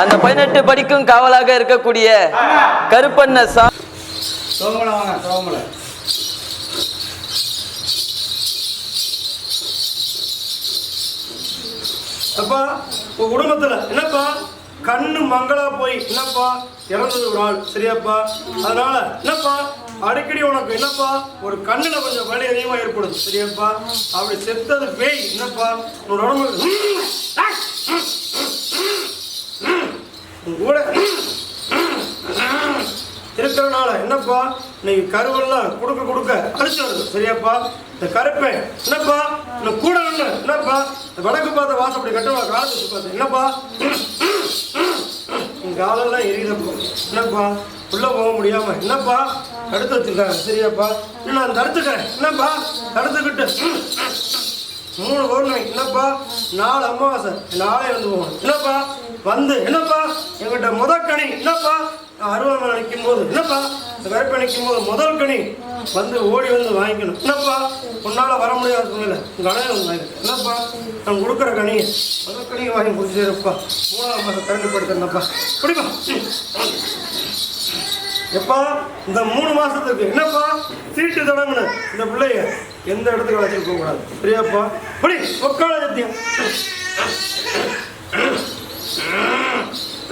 அந்த பதினெட்டு படிக்கும் காவலாக இருக்கக்கூடிய கருப்பண்ண சா அப்பா உங்க குடும்பத்துல என்னப்பா? கண்ணு மங்களா போய் என்னப்பா? இறந்தது ஒரு ஆள் சரியாப்பா? அதனால என்னப்பா? அடிக்கடி உனக்கு என்னப்பா? ஒரு கண்ணுல கொஞ்சம் வலி அதிகமா ஏற்படுது சரியாப்பா? அப்படி செத்தது பேய் என்னப்பா? உன்னோட உடம்பு கூட இருக்கிறனால என்னப்பா? இன்னைக்கு கருவெல்லாம் கொடுக்க கொடுக்க அழிச்சு வருது. சரியாப்பா? இந்த கருப்பை என்னப்பா? இந்த கூட ஒண்ணு என்னப்பா? இந்த வடக்கு பார்த்த வாசப்படி கட்டுவா காலத்து வச்சு பார்த்து என்னப்பா? காலெல்லாம் எரியுதப்போ என்னப்பா? உள்ள போக முடியாம. என்னப்பா? தடுத்து வச்சிருக்காங்க. சரியாப்பா? இன்னும் நான் தடுத்துக்கிறேன். என்னப்பா? தடுத்துக்கிட்டு. மூணு பௌர்ணமி என்னப்பா? நாலு அமாவாசை. நாளே வந்து போவோம் என்னப்பா? வந்து. என்னப்பா? எங்கிட்ட முதல் கனி என்னப்பா? நான் அருவாமனை நிற்கும் போது என்னப்பா? இந்த வேப்பை நிற்கும் போது முதல் கனி வந்து ஓடி வந்து வாங்கிக்கணும். என்னப்பா? உன்னால் வர முடியாத சூழ்நிலை உங்க அணையம் வாங்கிக்கணும். என்னப்பா? நான் கொடுக்குற கனி முதல் கனியை வாங்கி கொடுத்துருப்பா மூணாவது மாதம் கரண்டுப்படுத்தணும்ப்பா பிடிப்பா எப்பா இந்த மூணு மாசத்துக்கு என்னப்பா? சீட்டு தொடங்குன இந்த பிள்ளைய எந்த இடத்துக்கு அழைச்சிட்டு போக கூடாது. சரியாப்பா? படி ஒக்கால சத்தியம்.